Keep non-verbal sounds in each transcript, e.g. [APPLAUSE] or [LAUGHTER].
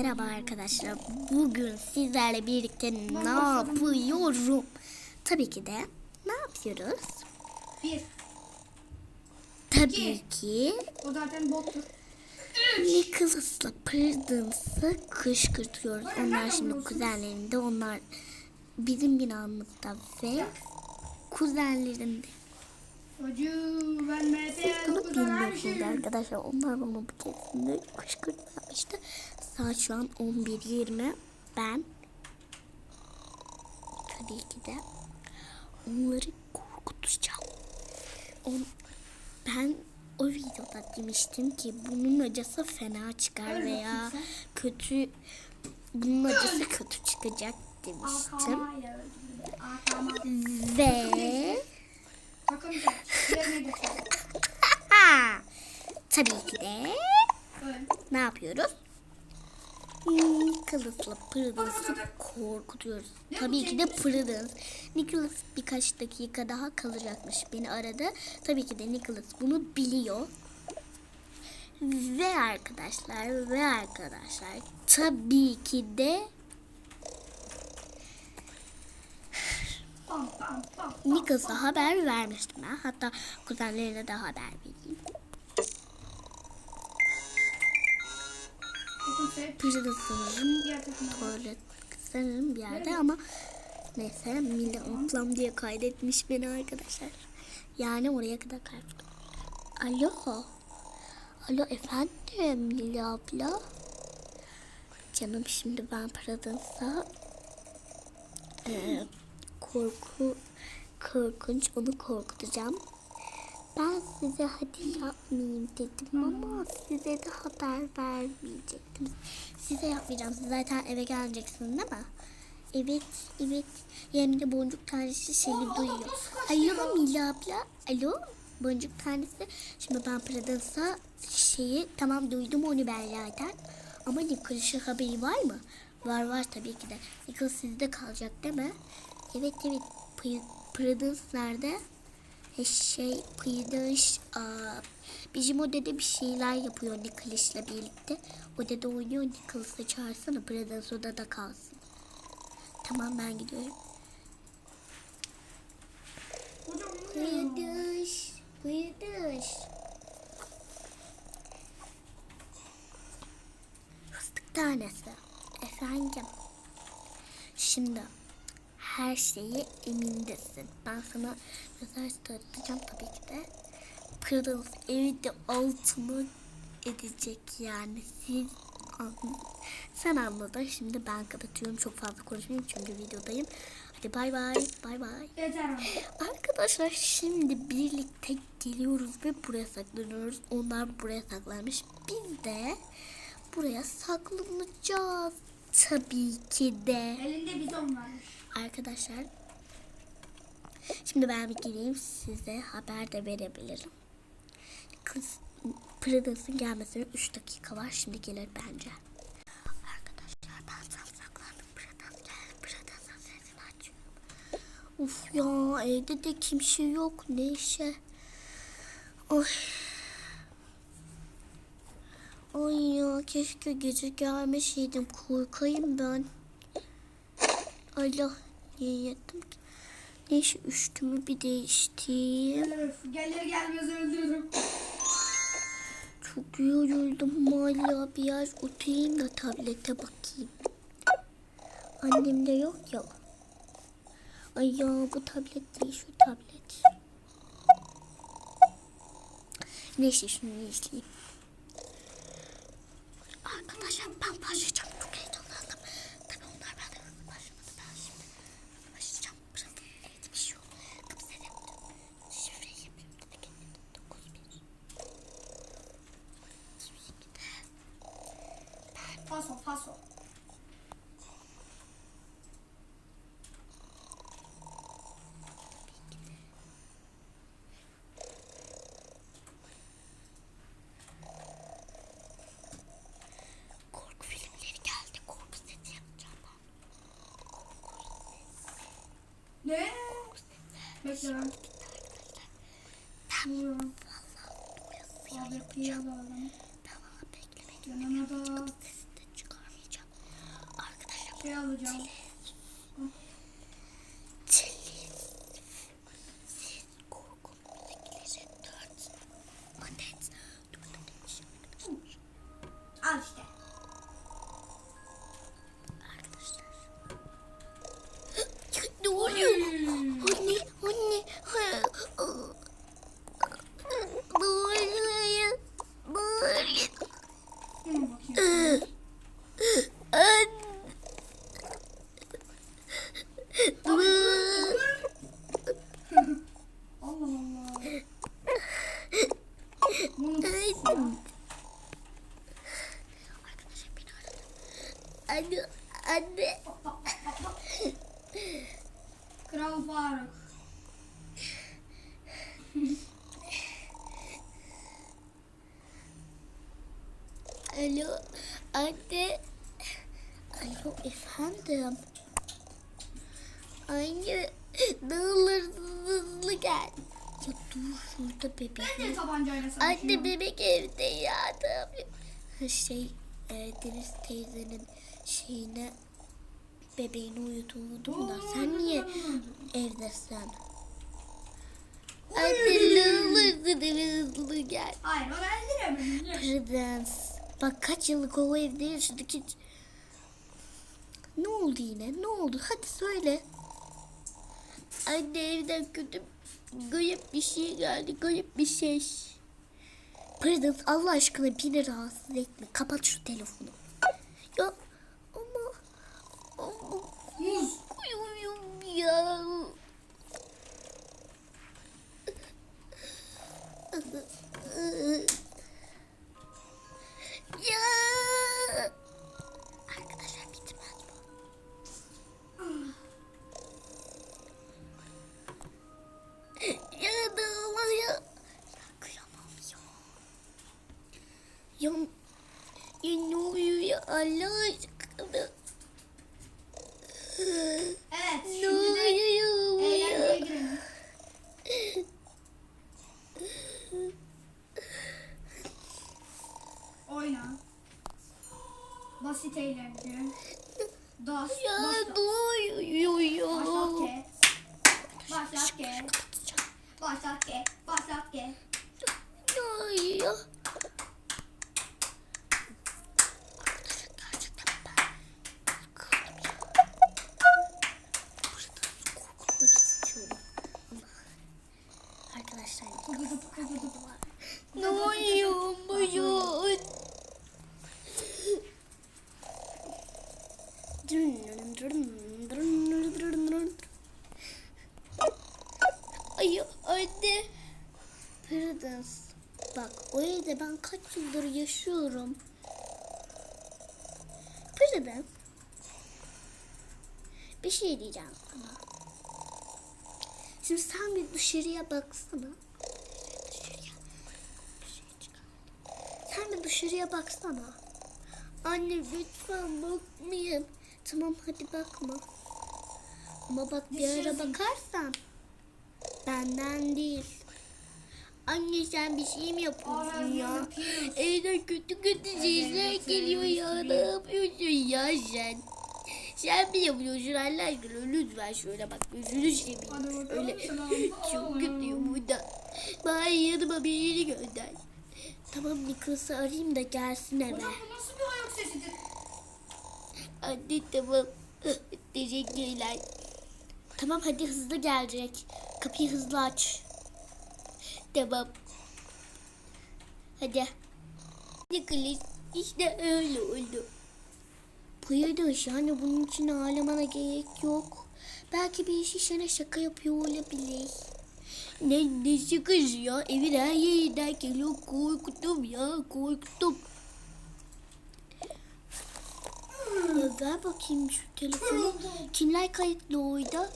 Merhaba arkadaşlar. Bugün sizlerle birlikte ne yapıyorum? Tabii ki de ne yapıyoruz? Bir. Tabii ki O zaten bottur. Nicholas'la Prudence'ı kışkırtıyoruz. Onlar şimdi kuzenlerinde. Onlar bizim binamızda ve kuzenlerinde. MT Bunu bilmiyorsunuz arkadaşlar. Onlar bunu bu kesinlikle kışkırtmamıştı. Saat şu an 11.20. Ben tabii ki de onları korkutacağım. On, ben o videoda demiştim ki bunun acısı fena çıkar veya kötü bunun acısı kötü çıkacak demiştim. Ve Geçelim. [LAUGHS] tabii ki de Öyle. ne yapıyoruz? Nicholas'la Prudence'ı korkutuyoruz. Tabii ki de Prudence. Nicholas birkaç dakika daha kalacakmış. Beni aradı. Tabii ki de Nicholas bunu biliyor. Ve arkadaşlar ve arkadaşlar tabii ki de Nicholas'a haber vermiştim ben. Hatta kuzenlerine de haber vereyim. Prudence sanırım tuvalet sanırım bir yerde ama neyse Milli ablam diye kaydetmiş beni arkadaşlar. Yani oraya kadar kaydettim. Alo. Alo efendim Milli abla. Canım şimdi ben Prudence'a e, korku korkunç onu korkutacağım. Ben size hadi yapmayayım dedim ama size de haber vermeyecektim. Size yapmayacağım. Siz zaten eve geleceksiniz değil mi? Evet, evet. Yanımda boncuk tanesi seni duyuyor. Alo Mila abla. Alo boncuk tanesi. Şimdi ben Prudence'a şeyi tamam duydum onu ben zaten. Ama Nicholas'ın haberi var mı? Var var tabii ki de. Nicholas sizde kalacak değil mi? Evet evet. Pr- Prudence nerede? E, şey aa, bizim odada bir şeyler yapıyor Nicholas'la birlikte. Odada oynuyor Nicholas'ı çağırsana Prudence odada kalsın. Tamam ben gidiyorum. Prudence, Prudence. Fıstık tanesi. Efendim. Şimdi her şeyi emindesin. Ben sana mesaj atacağım tabii ki de. Prudence evi de altına edecek yani. Siz sen anladın. Şimdi ben kapatıyorum. Çok fazla konuşmayayım çünkü videodayım. Hadi bay bay. Bay bay. Arkadaşlar şimdi birlikte geliyoruz ve buraya saklanıyoruz. Onlar buraya saklanmış. Biz de buraya saklanacağız. Tabii ki de. Elinde bizon varmış. Arkadaşlar şimdi ben bir gireyim size haber de verebilirim. Kız Prudence'ın gelmesine 3 dakika var. Şimdi gelir bence. Arkadaşlar ben saklandım. Prudence geldi. Prudence'ın sesini açıyorum. Uf ya evde de kimse yok. Ne işe? Oy. Ay ya keşke gece gelmeseydim. Korkayım ben. Allah niye yattım ki? Neyse üstümü bir değiştireyim. Öf, Gelir gelmez öldürürüm. Çok yoruldum hala biraz oturayım da tablete bakayım. Annem de yok ya. Ay ya bu tablet değil şu tablet. Neyse şunu izleyeyim. Bekle ben. Vuruyorum. Abi yapıya bağladım. Tamam bekle. Yanına da. Sesini çıkarmayacağım. Arkadaşlar. Şey alacağım. Faruk. Alo, anne. Alo, efendim. Anne, ne olur hızlı gel. Ya dur şurada bebek. Ne tabancayla Anne bebek evde. Ha, Şey, e, Deniz teyzenin şeyine bebeğini uyutuyordum da sen niye evdesin? Hızlı gel. Hayır o öldüremem. Prudence. Bak kaç yıllık o evde yaşadık hiç. Ne oldu yine? Ne oldu? Hadi söyle. Anne evden kötü garip bir şey geldi. Garip bir şey. Prudence Allah aşkına beni rahatsız etme. Kapat şu telefonu. Ama Muz. ya. Ya. Arkadaşlar bitmez bu. Ya da ama ya. Ya kıyamam ya. Ya, ya ne oluyor ya Allah aşkına. Evet şimdi de eğlenceye girelim. Oyna. Basit eğlence. Das. Ya Başlat. ne oluyor ya? Başlat ke. Başlat ke. Başlat ke. Başlat ke. Ne oluyor? Arkadaşlar gerçekten ben korkuyorum ya. Burada korkutmak istiyorum. Ama Arkadaşlar Kududu kududu. ne oluyor buyur? Ay anne. Prudence. Bak o evde ben kaç yıldır yaşıyorum. Prudence. Bir şey diyeceğim sana. Şimdi sen bir dışarıya baksana. Dışarıya. Sen bir dışarıya baksana. Anne lütfen bakmayın. Tamam hadi bakma. Ama bak bir ara bakarsan. Benden değil. Anne sen bir şey mi yapıyorsun ya? Evden kötü kötü sesler geliyor ya. Ne yapıyorsun ya sen? Sen mi yapıyorsun Allah aşkına? Lütfen şöyle bak gözünü seveyim. Öyle [LAUGHS] çok kötüyüm burada. Bari yanıma birini gönder. Tamam Nicholas'ı arayayım da gelsin eve. Hocam bu nasıl bir ayak sesidir? Anne tamam. [LAUGHS] Teşekkürler. Tamam hadi hızlı gelecek. Kapıyı hızlı aç. Tamam. Hadi. Nicholas işte öyle oldu. Buyurmuş yani bunun için ağlamana gerek yok. Belki bir işi sana şaka yapıyor olabilir. Ne, ne şakası ya? Evin her yerinden geliyor. Korktum ya korktum. Ya ver bakayım şu telefonu. [LAUGHS] Kimler kayıtlı orada?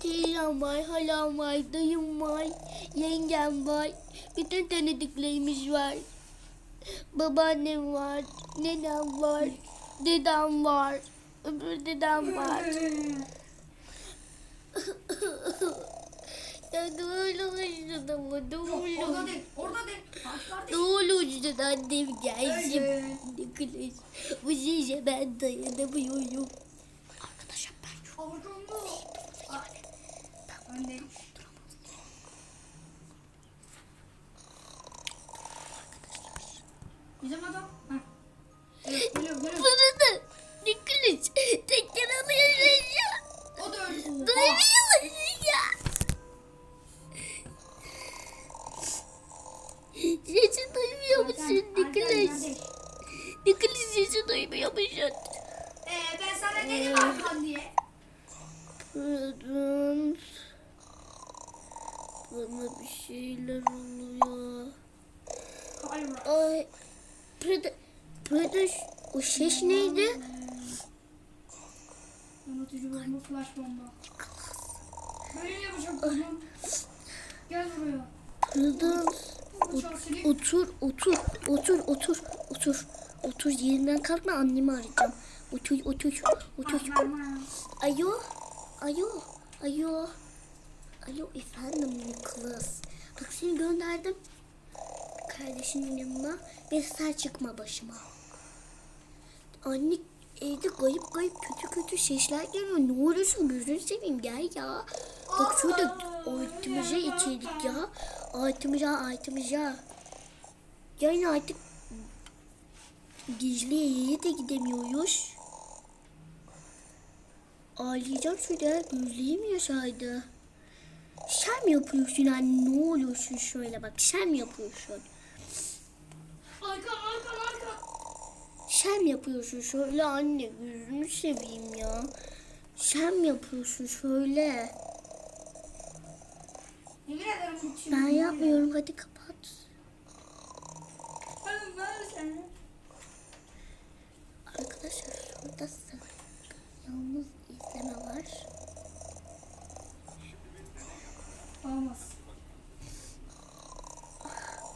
Teyzem var, halam var, dayım var, yengem var. Bütün tanıdıklarımız var. Babaannem var, nenem var, dedem var, öbür dedem var. [LAUGHS] Orada değil, orada değil. Ne olursun annem gel şimdi kılıç. Bu şişe ben dayanamıyorum. Arkadaşım ben yok. Orada mı? Anne. Bizim adam sileyim. otur, otur, otur, otur, otur. Otur yerinden kalkma annemi arayacağım. Otur, otur, otur. Ah, vermem. Alo, alo, efendim Nicholas. Bak seni gönderdim. Kardeşinin yanına. Bir sen çıkma başıma. Anne evde kayıp kayıp kötü kötü sesler geliyor. Ne oluyorsun gözünü seveyim gel ya. Bak şurada altımıza içerik ya. Altımıza altımıza. Yani artık gizli yere de gidemiyoruz. Ağlayacağım şurada. Gözlüğüm yaşaydı. Sen mi yapıyorsun anne? Ne oluyorsun şöyle bak. Sen mi yapıyorsun? Arka, arka, arka. Sen mi yapıyorsun şöyle anne? Gözünü seveyim ya. Sen mi yapıyorsun şöyle? Yemin ederim şimdi. Ben yapmıyorum. Hadi kapat. Hadi ver seni. Arkadaşlar şurada yalnız izleme var. Olmaz.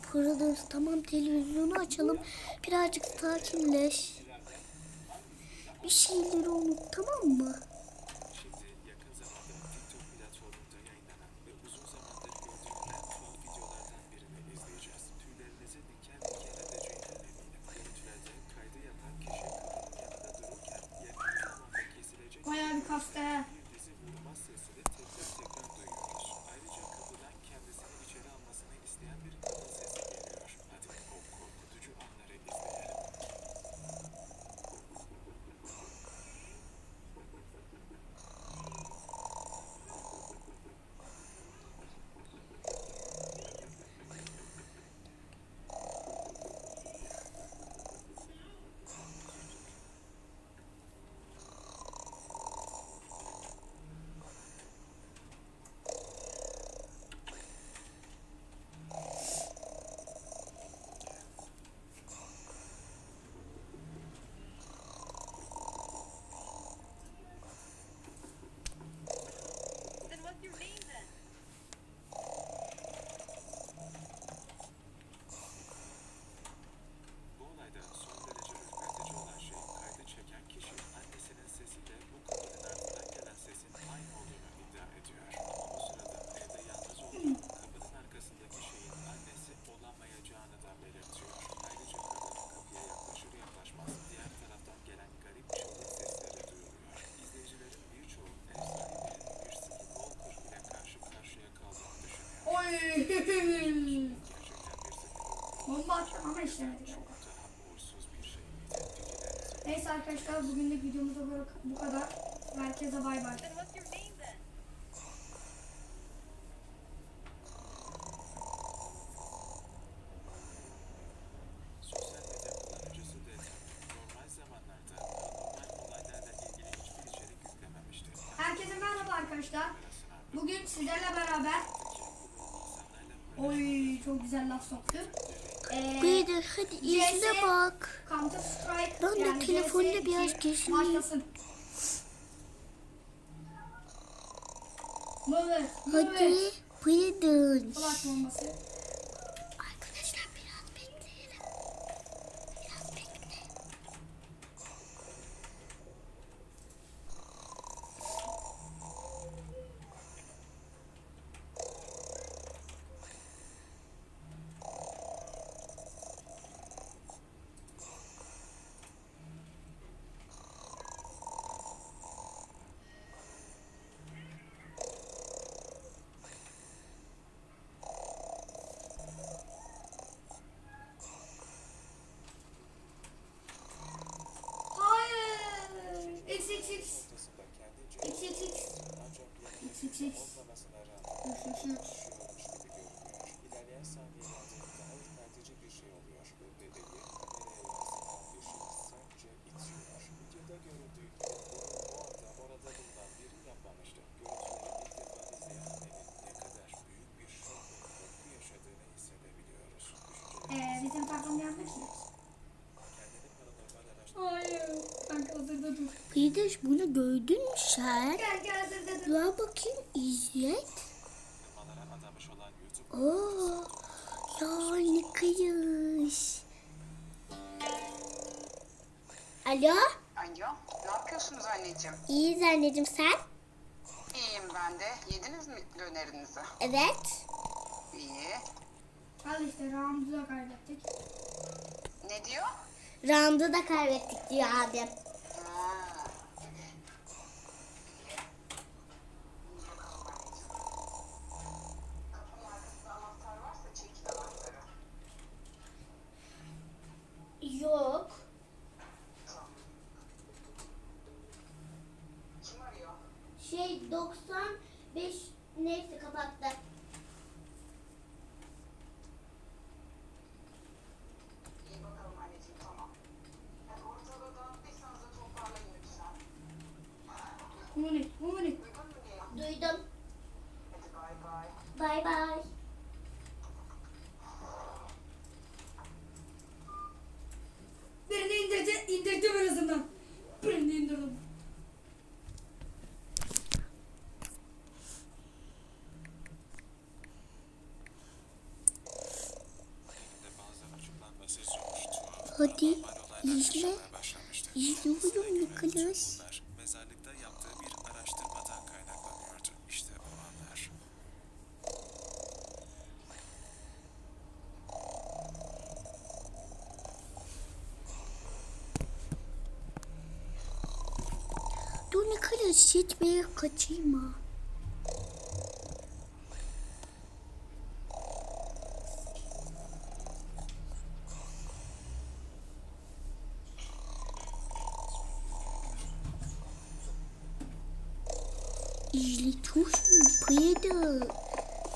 Pırılız tamam televizyonu açalım. Birazcık sakinleş. Bir şeyleri unut tamam mı? Bomba attım ama işlemedi. Neyse arkadaşlar bugünlük videomuz da böyle- bu kadar. Herkese bay bay. Soktu. Ee, Beyler hadi izle bak. Counter Strike Ben de yani telefonda CS2 biraz geçineyim. Hadi buyurun. Flash bombası. Hissedebiliyoruz. Ee, bizim takım geldi ki. Hayır. Kanka hazırda dur. Peydaş bunu gördün mü sen? Kanka hazırda Dur bakayım izlet. Oo, ya ne kıyış. Alo, Alo, ne yapıyorsunuz anneciğim? iyiyiz anneciğim sen? İyiyim ben de. Yediniz mi dönerinizi? Evet. İyi. Al işte Ramaz'ı da kaybettik. Ne diyor? Round'u da kaybettik diyor abim. Ha. Kapının arkasında anahtar varsa çekin anahtarı. Yok. Tamam. Kim arıyor? Şey 95 neyse kapattı. İyi bakalım anneciğim tamam. Hadi ortalığı dağıttıysanız da toparlayın lütfen. Munik, Munik. Duydun mu diye? Duydum. Hadi bay bay. Bay bay. Birini indirdi, indirdim en azından. Birini indirdim. elinde bazı açıklanması zor, tuhaf, Hadi anormal olaylar izle. yaşamaya başlamıştı. İzliyorum Tüm bunlar mezarlıkta yaptığı bir araştırmadan kaynaklanıyordu. İşte o anlar. Dur ne kadar şişmeye kaçayım ha.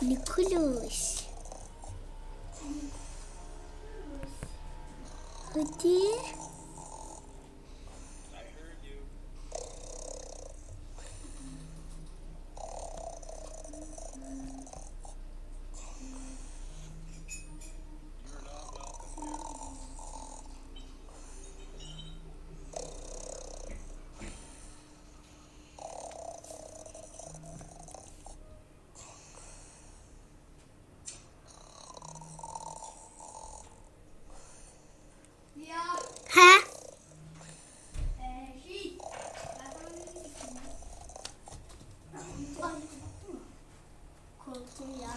Nicholas. Hadi. Ya, Ha? eee şey. Ben sana ne diyecektim ya? Korktum ya.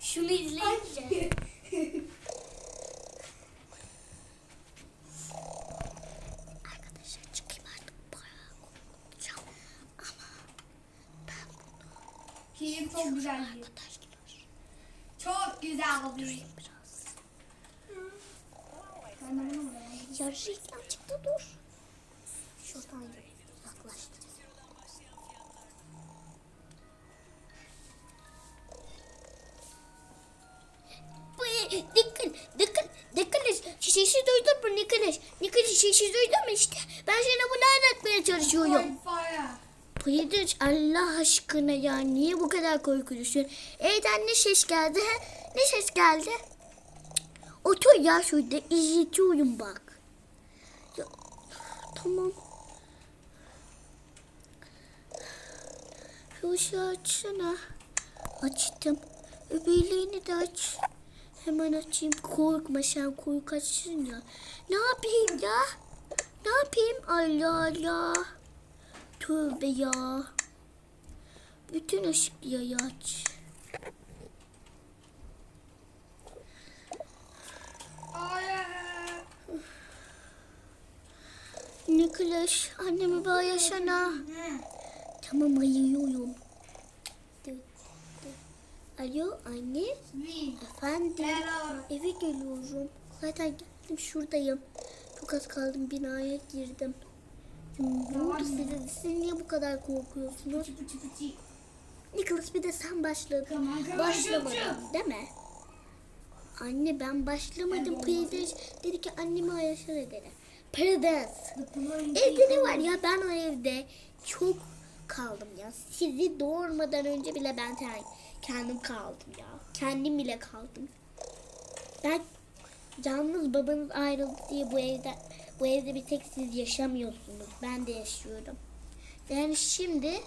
Şunu izleyince. Arkadaşlar çıkayım artık bayağı korkacağım. Film çok güzel bir. Arkadaşlar Çok güzel bir. biraz. Ben de bunu buraya. Ya reklam çıktı dur. Şuradan yaklaştır. Bu dikkat dikkat dikkat sesi duydun mu Nikolas? Nikolas sesi duydun mu işte? Ben sana bunu anlatmaya çalışıyorum. Fire. Pıydıç Allah aşkına ya niye bu kadar korkuyorsun? Evden ne ses geldi? he? Ne ses geldi? Otur ya şurada izletiyorum bak. Ya, tamam. Şu açsana. Açtım. Öbürlerini de aç. Hemen açayım. Korkma sen korkaksın ya. Ne yapayım ya? Ne yapayım? Allah Allah. Tövbe ya. Bütün ışıkları aç. Nicholas annemi bağırsana. Ne? Tamam dur. Alo anne. Efendim. Eve geliyorum. Zaten geldim şuradayım. Çok az kaldım binaya girdim. Ne oldu size? Siz niye bu kadar korkuyorsunuz? Nicholas bir de sen başladın. Tamam, Başlamadın değil mi? Anne ben başlamadım. Peydaş dedi ki annemi ayaşar ederim. Paradise. Evde ne var ya ben o evde çok kaldım ya. Sizi doğurmadan önce bile ben kendim kaldım ya. Kendim bile kaldım. Ben yalnız babanız ayrıldı diye bu evde bu evde bir tek siz yaşamıyorsunuz. Ben de yaşıyorum. Yani şimdi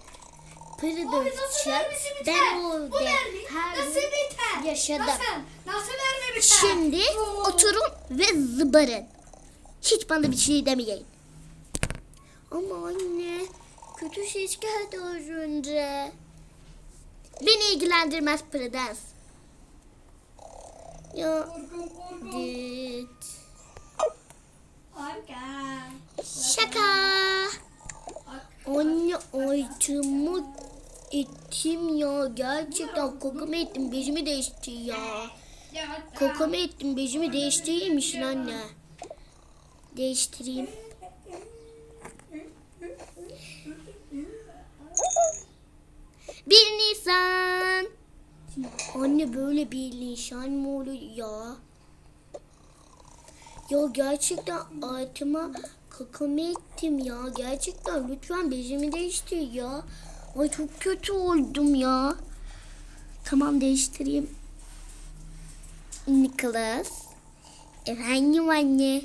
vermesi biter? ben o Bu evde her nasıl biter? yaşadım. Nasıl? Nasıl biter? Şimdi Oo. oturun ve zıbarın. Hiç bana bir şey demeyin. Ama anne kötü ses geldi az önce. Beni ilgilendirmez Prens. Ya. Arka. Şaka. Anne aytımı ettim ya. Gerçekten kokumu ettim. Bezimi değişti ya. Kokumu ettim. Bezimi değiştireyim misin anne? Değiştireyim. Bir Nisan. Anne böyle bir Nisan mı olur ya? Ya gerçekten altıma kakamı ettim ya. Gerçekten lütfen bezimi değiştir ya. Ay çok kötü oldum ya. Tamam değiştireyim. Nicholas. Efendim anne.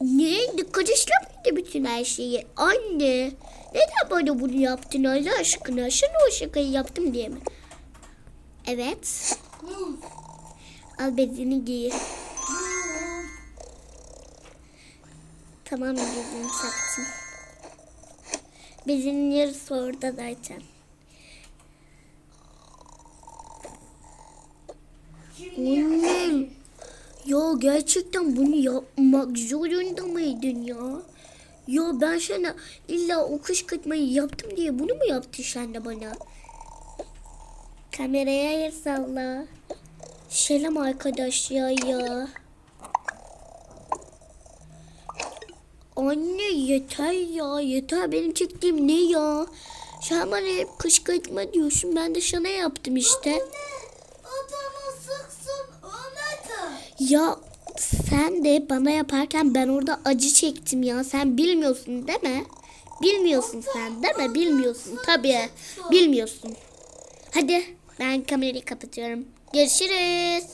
Ne? Dikkat mıydı bütün her şeyi? Anne. Neden bana bunu yaptın Allah aşkına? Sana o şakayı yaptım diye mi? Evet. Al bezini giy. Tamam bezini taktım. Bezinin yarısı orada zaten. Annem. Ya gerçekten bunu yapmak zorunda mıydın ya? Ya ben sana illa o kışkırtmayı yaptım diye bunu mu yaptın sen de bana? Kameraya el salla. Selam arkadaşlar ya. Anne yeter ya yeter benim çektiğim ne ya? Sen bana hep kışkırtma diyorsun ben de sana yaptım işte. Sıksın. Ya sen de bana yaparken ben orada acı çektim ya. Sen bilmiyorsun değil mi? Bilmiyorsun sen değil mi? Bilmiyorsun tabii. Bilmiyorsun. Hadi ben kamerayı kapatıyorum. Görüşürüz.